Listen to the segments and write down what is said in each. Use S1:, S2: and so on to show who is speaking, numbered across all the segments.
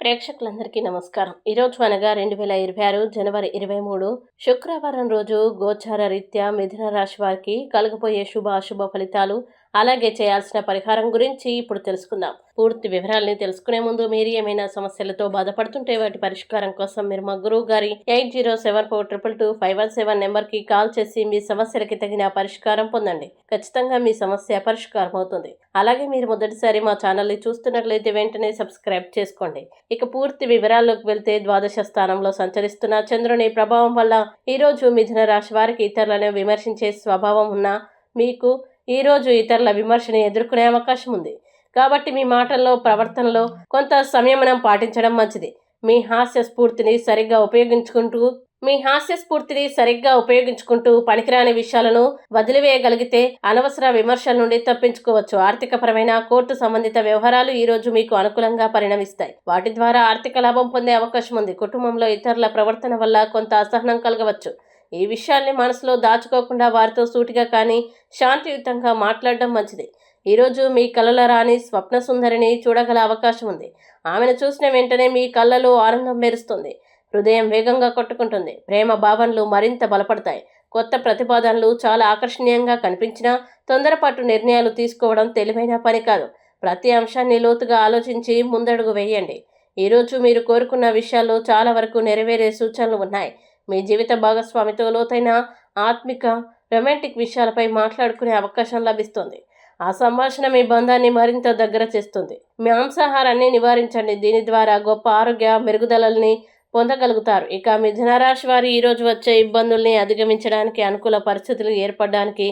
S1: ప్రేక్షకులందరికీ నమస్కారం. ఈరోజు అనగా రెండు వేల ఇరవై ఆరు జనవరి ఇరవై మూడు శుక్రవారం రోజు గోచార రీత్యా మిథున రాశి వారికి కలగబోయే శుభ అశుభ ఫలితాలు అలాగే చేయాల్సిన పరిహారం గురించి ఇప్పుడు తెలుసుకుందాం. పూర్తి వివరాల్ని తెలుసుకునే ముందు మీరు ఏమైనా సమస్యలతో బాధపడుతుంటే వాటి పరిష్కారం కోసం మీరు మా గురువు గారి eight zero seven four triple two five one seven నెంబర్కి కాల్ చేసి మీ సమస్యలకి తగిన పరిష్కారం పొందండి. ఖచ్చితంగా మీ సమస్య పరిష్కారం అవుతుంది. అలాగే మీరు మొదటిసారి మా ఛానల్ని చూస్తున్నట్లయితే వెంటనే సబ్స్క్రైబ్ చేసుకోండి. ఇక పూర్తి వివరాల్లోకి వెళ్తే ద్వాదశ స్థానంలో సంచరిస్తున్న చంద్రుని ప్రభావం వల్ల ఈరోజు మిథున రాశి వారికి ఇతరులను విమర్శించే స్వభావం ఉన్న మీకు ఈ రోజు ఇతరుల విమర్శని ఎదుర్కొనే అవకాశం ఉంది. కాబట్టి మీ మాటల్లో ప్రవర్తనలో కొంత సంయమనం పాటించడం మంచిది. మీ హాస్య స్ఫూర్తిని సరిగ్గా ఉపయోగించుకుంటూ మీ హాస్య స్ఫూర్తిని సరిగ్గా ఉపయోగించుకుంటూ పనికిరాని విషయాలను వదిలివేయగలిగితే అనవసర విమర్శల నుండి తప్పించుకోవచ్చు. ఆర్థికపరమైన కోర్టు సంబంధిత వ్యవహారాలు ఈ రోజు మీకు అనుకూలంగా పరిణమిస్తాయి. వాటి ద్వారా ఆర్థిక లాభం పొందే అవకాశం ఉంది. కుటుంబంలో ఇతరుల ప్రవర్తన వల్ల కొంత అసహనం కలగవచ్చు. ఈ విషయాల్ని మనసులో దాచుకోకుండా వారితో సూటిగా కానీ శాంతియుతంగా మాట్లాడడం మంచిది. ఈరోజు మీ కలల రాని స్వప్న సుందరిని చూడగల అవకాశం ఉంది. ఆమెను చూసిన వెంటనే మీ కళ్ళలో ఆనందం మెరుస్తుంది. హృదయం వేగంగా కొట్టుకుంటుంది. ప్రేమ భావనలు మరింత బలపడతాయి. కొత్త ప్రతిపాదనలు చాలా ఆకర్షణీయంగా కనిపించినా తొందరపాటు నిర్ణయాలు తీసుకోవడం తెలివైన పని కాదు. ప్రతి అంశాన్ని లోతుగా ఆలోచించి ముందడుగు వేయండి. ఈరోజు మీరు కోరుకున్న విషయాల్లో చాలా వరకు నెరవేరే సూచనలు ఉన్నాయి. మీ జీవిత భాగస్వామితో లోతైన ఆత్మిక రొమాంటిక్ విషయాలపై మాట్లాడుకునే అవకాశం లభిస్తుంది. ఆ సంభాషణ మీ బంధాన్ని మరింత దగ్గర చేస్తుంది. మాంసాహారాన్ని నివారించండి. దీని ద్వారా గొప్ప ఆరోగ్య మెరుగుదలల్ని పొందగలుగుతారు. ఇక మిథునరాశి వారు ఈరోజు వచ్చే ఇబ్బందుల్ని అధిగమించడానికి అనుకూల పరిస్థితులు ఏర్పడడానికి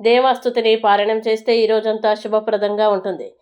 S1: దేవాస్తుతిని పారాయణం చేస్తే ఈ శుభప్రదంగా ఉంటుంది.